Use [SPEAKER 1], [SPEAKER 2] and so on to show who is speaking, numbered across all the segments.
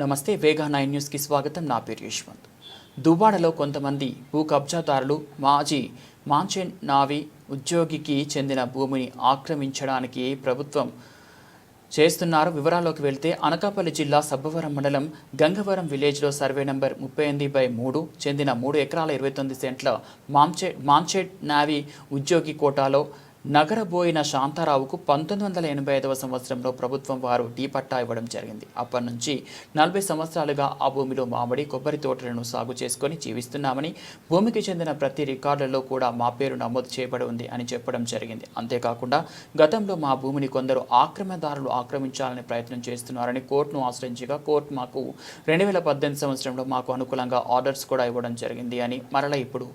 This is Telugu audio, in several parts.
[SPEAKER 1] నమస్తే వేగా నైన్ న్యూస్కి స్వాగతం. నా పేరు యశ్వంత్. దువ్వాడలో కొంతమంది భూ కబ్జాదారులు మాజీ మాంచెన్ నావి ఉద్యోగికి చెందిన భూమిని ఆక్రమించడానికి ప్రభుత్వం చేస్తున్నారు. వివరాల్లోకి వెళ్తే అనకాపల్లి జిల్లా సబ్బవరం మండలం గంగవరం విలేజ్లో సర్వే నంబర్ ముప్పై ఎనిమిది బై మూడు చెందిన మూడు ఎకరాల ఇరవై తొమ్మిది సెంట్ల మాంచే మాంచెడ్ నావీ ఉద్యోగి కోటాలో నగరబోయిన శాంతారావుకు పంతొమ్మిది వందల ఎనభై ఐదవ సంవత్సరంలో ప్రభుత్వం వారు డీ పట్టా ఇవ్వడం జరిగింది. అప్పటి నుంచి నలభై సంవత్సరాలుగా ఆ భూమిలో మామిడి కొబ్బరి తోటలను సాగు చేసుకొని జీవిస్తున్నామని భూమికి చెందిన ప్రతి రికార్డులలో కూడా మా పేరు నమోదు చేయబడి ఉంది అని చెప్పడం జరిగింది. అంతేకాకుండా గతంలో మా భూమిని కొందరు ఆక్రమణదారులు ఆక్రమించాలని ప్రయత్నం చేస్తున్నారని కోర్టును ఆశ్రయించగా కోర్టు మాకు రెండు వేల పద్దెనిమిది సంవత్సరంలో మాకు అనుకూలంగా ఆర్డర్స్ కూడా ఇవ్వడం జరిగింది అని మరల ఇప్పుడు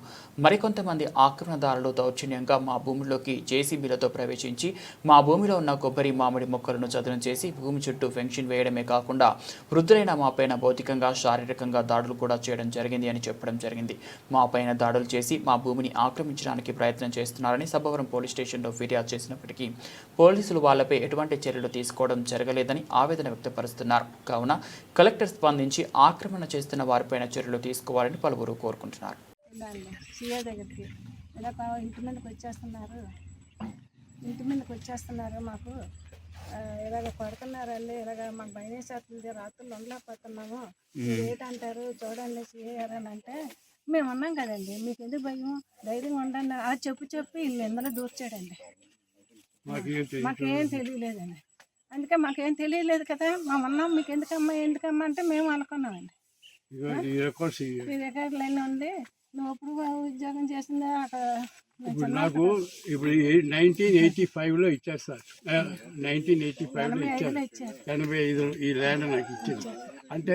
[SPEAKER 1] మరికొంతమంది ఆక్రమణదారులు దౌర్జన్యంగా మా భూమిలోకి జేసీబీలతో ప్రవేశించి మా భూమిలో ఉన్న కొబ్బరి మామిడి మొక్కలను చదును చేసి భూమి చుట్టూ ఫెన్షన్ వేయడమే కాకుండా వృద్ధులైన మా పైన భౌతికంగా శారీరకంగా దాడులు కూడా చేయడం జరిగింది అని చెప్పడం జరిగింది. మా పైన దాడులు చేసి మా భూమిని ఆక్రమించడానికి ప్రయత్నం చేస్తున్నారని సబ్బవరం పోలీస్ స్టేషన్లో ఫిర్యాదు చేసినప్పటికీ పోలీసులు వాళ్ళపై ఎటువంటి చర్యలు తీసుకోవడం జరగలేదని ఆవేదన వ్యక్తపరుస్తున్నారు. కావున కలెక్టర్ స్పందించి ఆక్రమణ చేస్తున్న వారిపైన చర్యలు తీసుకోవాలని పలువురు కోరుకుంటున్నారు.
[SPEAKER 2] ఇంటి వచ్చేస్తున్నారు? ఇంటి మీదకి వచ్చేస్తున్నారు మాకు. ఇలాగ కొడుతున్నారండి ఇలాగ మాకు భయం వేసేస్తుంది. రాత్రులు ఉండలేకపోతున్నాము. ఏంటంటారు? చూడండి అని అంటే మేము ఉన్నాం కదండి. మీకు ఎందుకు భయం? ధైర్యంగా ఉండండి. ఆ చెప్పు చెప్పి వీళ్ళు ఇందులో దూర్చాడండి. మాకేం తెలియలేదండి. అందుకే మాకేం తెలియలేదు కదా. మా ఉన్నాం. మీకు ఎందుకమ్మా? ఎందుకమ్మా? అంటే మేము అనుకున్నామండి.
[SPEAKER 3] ఈ రికార్డ్స్
[SPEAKER 2] రికార్డులు ఉంది. ఉద్యోగం చేసిందా? అక్కడ
[SPEAKER 3] ఇప్పుడు నాకు ఇప్పుడు నైన్టీన్ ఎయిటీ ఫైవ్లో ఇచ్చారు సార్ నైన్టీన్ ఎయిటీ ఫైవ్లో ఇచ్చారు. ఎనభై ఐదు ఈ ల్యాండ్ నాకు ఇచ్చింది. అంటే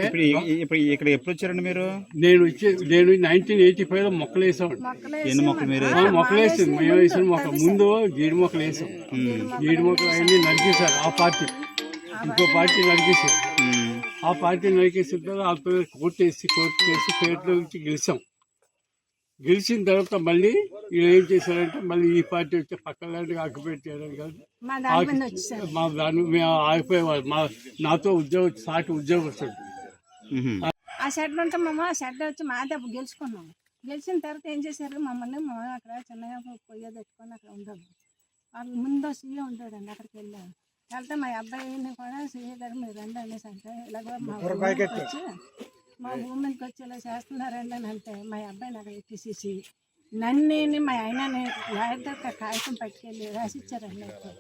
[SPEAKER 4] ఇప్పుడు ఇక్కడ ఎప్పుడు వచ్చారండి మీరు?
[SPEAKER 3] నేను ఇచ్చే నేను నైన్టీన్ ఎయిటీ ఫైవ్లో మొక్కలు వేసాం
[SPEAKER 4] ఎన్ని మొక్కలు మీరు?
[SPEAKER 3] మొక్కలు వేసాం మేము వేసిన మొక్క. ముందు జీడి మొక్కలు వేసాం. జీడి మొక్కలు అన్ని నరికేశారు. ఆ పార్టీ. ఇంకో పార్టీ నరికేశారు. ఆ పార్టీ నరికేసిన తర్వాత కోర్టు వేసి కోర్టు వేసి కోర్టులో నుంచి గెలిచాం. గెలిచిన తర్వాత మళ్ళీ వీళ్ళు ఏం చేశారంటే మళ్ళీ ఈ పార్టీ వచ్చి పక్క ల్యాండ్ ఆక్యుపేట్ చేయడం కాదు.
[SPEAKER 2] మా దాని మీద వచ్చేసారు.
[SPEAKER 3] మా దాని మేము ఆగిపోయేవాళ్ళు. మా నాతో ఉద్యోగం సాటి ఉద్యోగస్తుడు
[SPEAKER 4] ఉహుం.
[SPEAKER 2] ఆ షెడ్ ఉంటామమ్మా ఆ షెడ్ వచ్చి మా దెబ్బ గెలుచుకున్నాం. గెలిచిన తర్వాత ఏం చేశారు? మమ్మల్ని మా అక్కడ చిన్నగా పొయ్యి పెట్టుకొని అక్కడ ఉండదు వాళ్ళు ముందు సీఏ ఉంటాడండి అక్కడికి వెళ్ళాము వెళ్తే మా అబ్బాయిని కూడా సీఏ గారు మీరు రండి అనేసి అంటే ఇలాగ మా వచ్చి మా భూమికి వచ్చి ఇలా చేస్తున్నారండి అని అంటే మా అబ్బాయిని అక్కడ ఎక్కిసేసి నన్ను మా ఆయనని లాయర్ దగ్గర కాగితం పట్టుకెళ్ళి రాసిచ్చారండి నాకు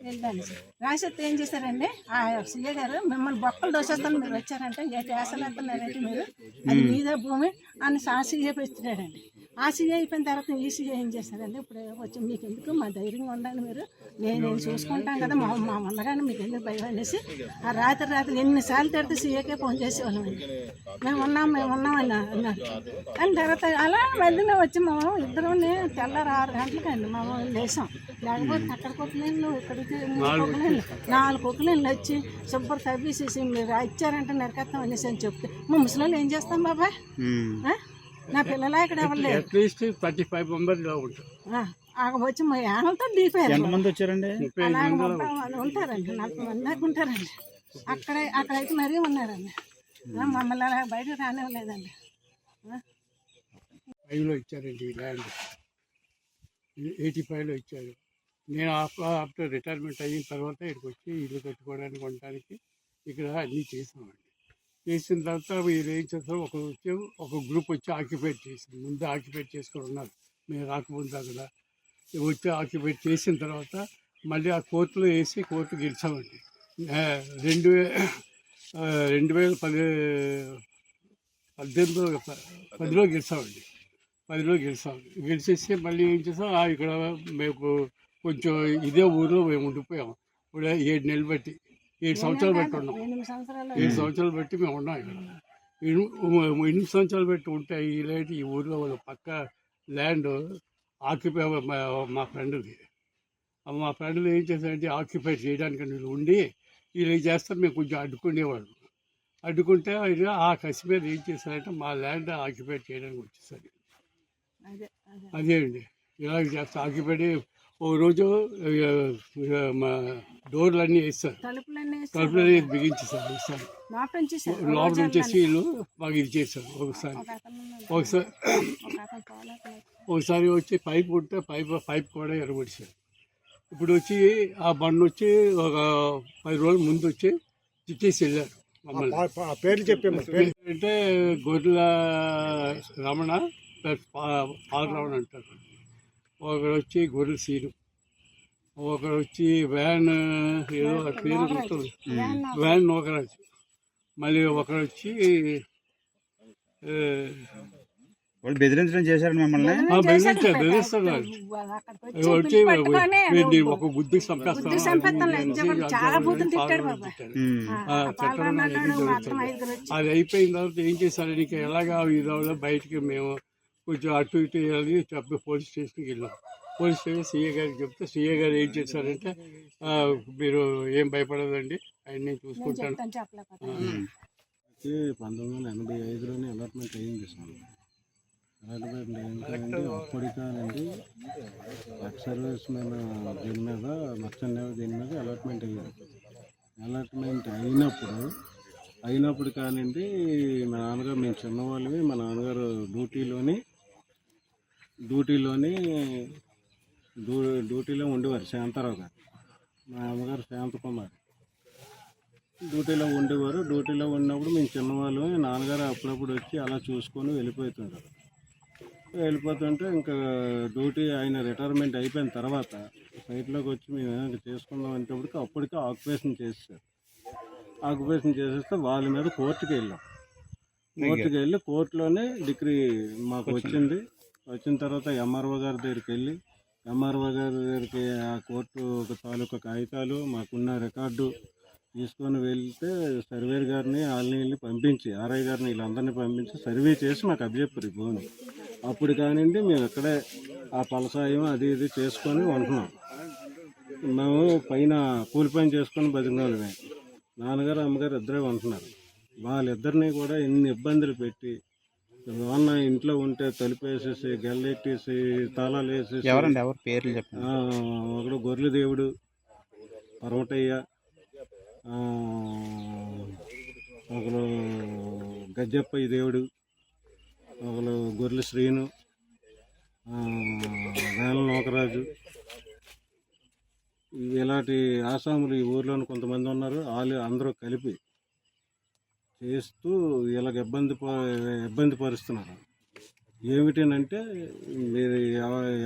[SPEAKER 2] వెళ్ళాను రాసిస్తే ఏం చేశారండి? ఆ సీఏ గారు మిమ్మల్ని బొక్కలు దోసేస్తాను మీరు వచ్చారంటే ఏ వేసలు వెళ్తున్నారంటే మీరు? అది మీదే భూమి అని ఆ సీఏ పెట్టాడండి ఆ సీఏ అయిపోయిన తర్వాత ఈ సీఏ ఏం చేశారండి ఇప్పుడు వచ్చి మీకు ఎందుకు మా ధైర్యంగా ఉండాలి మీరు. నేను చూసుకుంటాం కదా మా మా ఉండగానే మీకు ఎందుకు భయం అనేసి ఆ రాత్రి రాత్రి ఎన్నిసార్లు తిడితే సీఏకే ఫోన్ చేసేవాళ్ళమండి మేము ఉన్నాం మేము ఉన్నాం అని అన్నారు. కానీ తర్వాత అలా మధ్యలో వచ్చి మేము ఇద్దరం తెల్లారు ఆరు గంటలకండి మేము లేసాం. లేకపోతే అక్కడ కుక్కలేళ్ళు ఇక్కడికి కుక్కలేళ్ళు నాలుగు కుక్కలేళ్ళు వచ్చి శుభ్ర తవ్వేసేసి మీరు ఇచ్చారంటే నరికేస్తాం అనేసి అని చెప్తే మా ముసలి ఏం చేస్తాం. ఆ? నా పిల్లల ఇక్కడ ఎవరు
[SPEAKER 3] అట్లీస్ట్ థర్టీ ఫైవ్ మెంబర్స్ ఉంటారు.
[SPEAKER 2] వచ్చి మా యానలతో దిగిపోయారు.
[SPEAKER 4] ఎంతమంది వచ్చారండి?
[SPEAKER 2] ఉంటారండి నలభై మంది దాకా ఉంటారండి. అక్కడ అక్కడైతే మరీ ఉన్నారండి. మమ్మల్ని అలా బయటకు రానివ్వలేదండి. ఆ?
[SPEAKER 3] ఫైవ్లో ఇచ్చారండి ల్యాండ్ ఎయిటీ ఫైవ్లో ఇచ్చారు. నేను ఆఫ్టర్ రిటైర్మెంట్ అయిన తర్వాత ఇక్కడికి వచ్చి ఇల్లు కట్టుకోవడానికి కొనడానికి ఇక్కడ అన్నీ చేసామండి. చేసిన తర్వాత మీరు ఏం చేస్తారు ఒక వచ్చి ఒక గ్రూప్ వచ్చి ఆక్యుపేట్ చేసింది. ముందు ఆక్యుపేట్ చేసుకొని ఉన్నారు. మేము రాకముందు అక్కడ. వచ్చి ఆక్యుపేట్ చేసిన తర్వాత మళ్ళీ ఆ కోర్టులో వేసి కోర్టు గెలిచామండి. రెండు వే రెండు వేల పది పద్దెనిమిదిలో పదిలో గెలిచామండి. పదిలో గెలిచాం. గెలిచేసి మళ్ళీ ఏం చేసాం ఇక్కడ మేము కొంచెం ఇదే ఊరిలో మేము ఉండిపోయాం. ఇప్పుడు ఏడు నెలలు బట్టి ఏడు సంవత్సరాలు బట్టి ఉన్నాం ఏడు సంవత్సరాలు బట్టి మేము ఉన్నాం ఇక్కడ. ఎను- ఎనిమిది సంవత్సరాలు బట్టి ఉంటే ఈ లైట్ ఈ ఊరిలో వాళ్ళ పక్క ల్యాండ్ ఆక్యుపై మా- ఫ్రెండ్ది. మా ఫ్రెండ్లు ఏం చేశారంటే ఆక్యుపై చేయడానికి వీళ్ళు ఉండి వీళ్ళు చేస్తే మేము కొంచెం అడ్డుకునేవాళ్ళు. అడ్డుకుంటే ఆ కసి మీద ఏం చేశారంటే మా ల్యాండ్ ఆక్యుపై చేయడానికి వచ్చేసరి
[SPEAKER 2] అదే
[SPEAKER 3] అండి. ఇలాగ చేస్తే ఆక్యుపై ఒక రోజు మా డోర్లు అన్నీ వేస్తారు తలుపులు బిగించేస్తారు ఒకసారి.
[SPEAKER 2] లోపల
[SPEAKER 3] వచ్చేసి వీళ్ళు మాకు ఇది చేస్తారు ఒకసారి. ఒకసారి ఒకసారి వచ్చి పైప్ ఉంటే పైప్ పైప్ కూడా ఎరగొడిచారు ఇప్పుడు వచ్చి ఆ బండి వచ్చి ఒక పది రోజుల ముందు వచ్చి చిట్టేసి వెళ్ళారు మమ్మల్ని.
[SPEAKER 5] పేర్లు చెప్పే
[SPEAKER 3] అంటే గొర్రెల రమణ ప్లస్ పా- పాల రమణ అంటారు. ఒకరు వచ్చి గొర్రెల సీను. ఒకరు వచ్చి వ్యాన్ ఏదో పేరు గుర్తుంది వ్యాన్ నోకరాజు మళ్ళీ ఒకరు వచ్చి ఆ,
[SPEAKER 4] వాళ్ళు బెదిరించడం చేశారు మిమ్మల్ని?
[SPEAKER 3] ఆ, బెదిరించారు బెదిరిస్తున్నారు వచ్చి వీడిని ఒక బుద్ధి అది అయిపోయిన తర్వాత ఏం చేశారు? నీకు ఎలాగా ఈరోజు బయటికి మేము కొంచెం అటు ఇటు వెళ్ళి చెప్పి పోలీస్ స్టేషన్కి వెళ్ళాం. పోలీస్ స్టేషన్ సీఏ గారికి చెప్తే సీఏ గారు ఏం చేశారంటే "ఆ, మీరు ఏం భయపడదండి ఆయన నేను చూసుకుంటాను.
[SPEAKER 5] పంతొమ్మిది వందల ఎనభై ఐదులోనే అలాట్మెంట్ అయ్యింది సార్. అలాట్మెంట్ ఏంటంటే అప్పటికానండి సర్వీస్ మీద దీని మీద మర్చెంట్ నేవీ దీని మీద అలాట్మెంట్ అయ్యింది. అలాట్మెంట్ అయినప్పుడు అయినప్పుడు కానివ్వండి మా నాన్నగారు మేము చిన్నవాళ్ళవి మా నాన్నగారు డ్యూటీలోని డ్యూటీలోని డ్యూ డ్యూటీలో ఉండేవారు శాంతారావు గారు. మా అమ్మగారు శాంతకుమారి. డ్యూటీలో ఉండేవారు. డ్యూటీలో ఉన్నప్పుడు మేము చిన్నవాళ్ళు నాన్నగారు అప్పుడప్పుడు వచ్చి అలా చూసుకొని వెళ్ళిపోతుంటారు. వెళ్ళిపోతుంటే ఇంకా డ్యూటీ ఆయన రిటైర్మెంట్ అయిపోయిన తర్వాత సైట్లోకి వచ్చి మేము ఏమైనా చేసుకుందాం అనేటప్పటికి అప్పటికే ఆక్యుపేషన్ చేసేసారు. ఆక్యుపేషన్ చేసేస్తే వాళ్ళ మీద కోర్టుకి వెళ్ళాం. కోర్టుకి వెళ్ళి కోర్టులోనే డిగ్రీ మాకు వచ్చింది. వచ్చిన తర్వాత ఎంఆర్ఓ గారి దగ్గరికి వెళ్ళి ఎంఆర్ఓ గారి దగ్గరికి ఆ కోర్టు ఒక తాలూకా కాగితాలు మాకున్న రికార్డు తీసుకొని వెళ్తే సర్వేర్ గారిని వాళ్ళని వెళ్ళి పంపించి ఆర్ఐ గారిని వీళ్ళందరినీ పంపించి సర్వే చేసి మాకు అప్పచెప్పారు ఈ భూమి అప్పుడు కానివ్వండి మేము ఇక్కడే ఆ పలసాయం అది ఇది చేసుకొని ఉంటున్నాం. మేము పైన కూలి పని చేసుకొని బతికినోళ్ళమే నాన్నగారు అమ్మగారు ఇద్దరే ఉంటున్నారు. వాళ్ళిద్దరిని కూడా ఎన్ని ఇబ్బందులు పెట్టి లోన ఇంట్లో ఉంటే తలుపేసేసి గల్లెట్టేసి తాళాలు వేసేసి
[SPEAKER 4] ఎవరండి? ఎవరు? పేర్లు చెప్పండి.
[SPEAKER 5] ఒకడు గొర్రెల దేవుడు పర్వటయ్య ఆ, ఒకరు గజ్జప్ప ఈ దేవుడు ఒకరు గొర్రెల శ్రీను వేల నోకరాజు. ఇలాంటి ఆసాములు ఈ ఊర్లోని కొంతమంది ఉన్నారు. వాళ్ళు అందరూ కలిపి చేస్తూ ఇలాగ ఇబ్బంది ప- ఇబ్బంది పరుస్తున్నారు. ఏమిటనంటే మీరు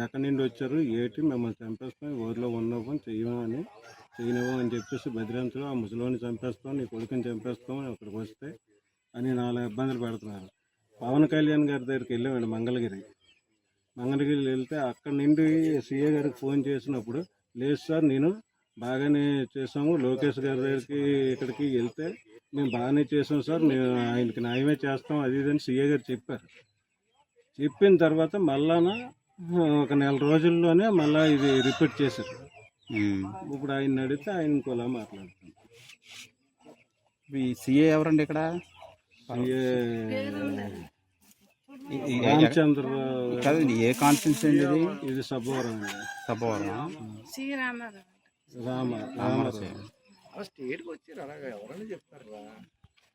[SPEAKER 5] ఎక్కడి నుండి వచ్చారు ఏటి మిమ్మల్ని చంపేస్తాం ఊర్లో ఉన్నవం చెయ్యమని చేయనివ్వం అని చెప్పేసి భద్రాంతులు ఆ ముసలోని చంపేస్తాం నీ కొడుకుని చంపేస్తాం అని అక్కడికి వస్తే అని నాలుగు ఇబ్బందులు పెడుతున్నారు. పవన్ కళ్యాణ్ గారి దగ్గరికి వెళ్ళామండి మంగళగిరి. మంగళగిరి వెళ్తే అక్కడి నుండి సీఏ గారికి ఫోన్ చేసినప్పుడు లేదు సార్ నేను బాగానే చేసాము లోకేష్ గారి దగ్గరికి ఇక్కడికి వెళ్తే మేము బాగానే చేసాం సార్. మేము ఆయనకి న్యాయమే చేస్తాం. అది ఇది అని సీఏ గారు చెప్పారు. చెప్పిన తర్వాత మళ్ళాన ఒక నెల రోజుల్లోనే మళ్ళా ఇది రిపీట్ చేశారు. ఇప్పుడు ఆయన అడిగితే ఆయన ఇంకోలా మాట్లాడుతుంది
[SPEAKER 4] ఈ సిఏ ఎవరండి ఇక్కడ?
[SPEAKER 5] సీఏ
[SPEAKER 4] ఈ- ఈ-
[SPEAKER 5] రామచంద్ర
[SPEAKER 4] కాదండి ఏ కాన్ఫరెన్స్ అండి ఇది
[SPEAKER 5] ఇది సబ్బవరం అండి.
[SPEAKER 4] సభవరం
[SPEAKER 5] రామ రామారావు
[SPEAKER 4] రామరాజు
[SPEAKER 6] స్టేట్కి వచ్చారు అలాగా ఎవరైనా చెప్తారా?